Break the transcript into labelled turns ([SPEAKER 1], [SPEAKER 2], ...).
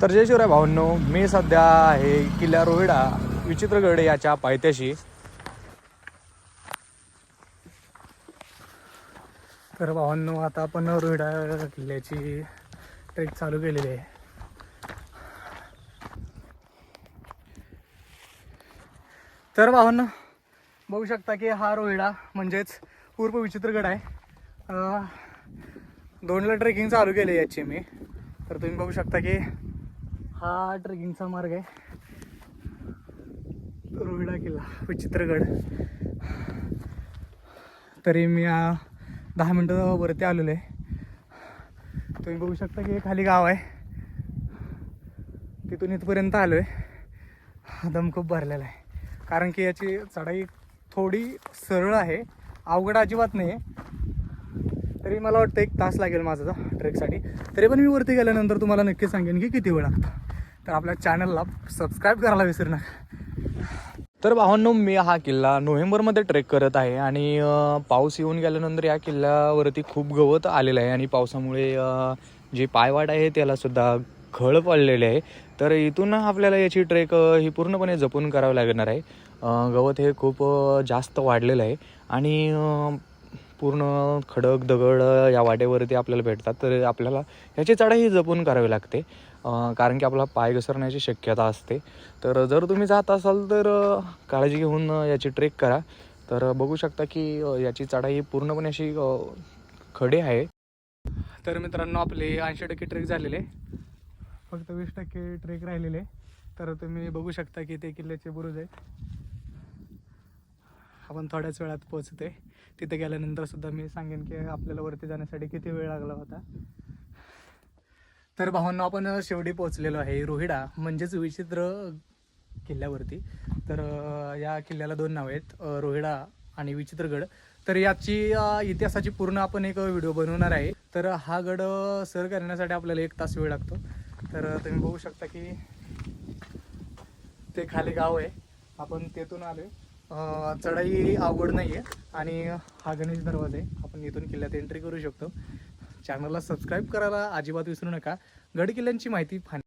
[SPEAKER 1] तर जय शिवराय भावांनो मी सध्या आहे किल्ला रोहिडा विचित्रगड याच्या पायथ्याशी. तर भावांनो आता आपण रोहिडा किल्ल्याची ट्रेक चालू केलेली आहे. तर भावांनो बघू शकता की हा रोहिडा म्हणजेच पूर्व विचित्रगड आहे. दोनला ट्रेकिंग चालू केली याची मी. तर तुम्ही बघू शकता की हा ट्रेकिंगचा मार्ग आहे. रोहिडा किल्ला विचित्रगड. तरी मी दहा मिनटं वरती आलेलो आहे. तुम्ही बघू शकता की खाली गाव आहे. तिथून इथपर्यंत आलो आहे दम खूप भरलेला आहे. कारण की याची चढाई थोडी सरळ आहे. अवघड अजिबात नाही आहे तरी मला वाटतं एक तास लागेल माझा ट्रेकसाठी. तरी पण मी वरती गेल्यानंतर तुम्हाला नक्की सांगेन की किती वेळ लागतो. तर आपल्या चॅनलला सबस्क्राईब करायला विसरू नका. तर भावांनो मी हा किल्ला नोव्हेंबरमध्ये ट्रेक करत आहे आणि पाऊस येऊन गेल्यानंतर या किल्ल्यावरती खूप गवत आलेलं आहे आणि पावसामुळे जे पायवाट आहे त्यालासुद्धा खळ पडलेले आहे. तर इथून आपल्याला याची ट्रेक ही पूर्णपणे जपून करावी लागणार आहे. गवत हे खूप जास्त वाढलेलं आहे. आणि पूर्ण खडक दगड या वाटेवरती आपल्याला भेटतात. तर आपल्याला ह्याची चढाई जपून करावी लागते. कारण की आपला पाय घसरण्याची शक्यता असते. तर जर तुम्ही जात असाल तर काळजी घेऊन याची ट्रेक करा. तर बघू शकता की याची चढाई पूर्णपणे अशी खडे आहे. तर मित्रांनो आपले ऐंशी टक्के ट्रेक झालेले फक्त वीस टक्के ट्रेक राहिलेले तर तुम्ही बघू शकता की ते किल्ल्याचे बुरुज आहेत आपण थोड्याच वेळात पोहोचते तिथे गेल्यानंतर सुद्धा मी सांगेन की आपल्याला वरती जाण्यासाठी किती वेळ लागला होता. तर भावांनो आपण शेवटी पोहोचलेलो आहे रोहिडा म्हणजेच विचित्र किल्ल्यावरती. तर या किल्ल्याला दोन नाव आहेत रोहिडा आणि विचित्रगड. तर याची इतिहासाची पूर्ण आपण एक व्हिडिओ बनवणार आहे. तर हा गड सर करण्यासाठी आपल्याला एक तास वेळ लागतो. तर तुम्ही बघू शकता की ते खाली गाव आहे. आपण तेथून आलो आहे चढाई अवघड नाही आहे आणि हा गणेश दरवाजा आहे आपण इथून किल्ल्यात एंट्री करू शकतो. चॅनलला सबस्क्राईब करायला अजिबात विसरू नका. गड किल्ल्यांची माहिती फान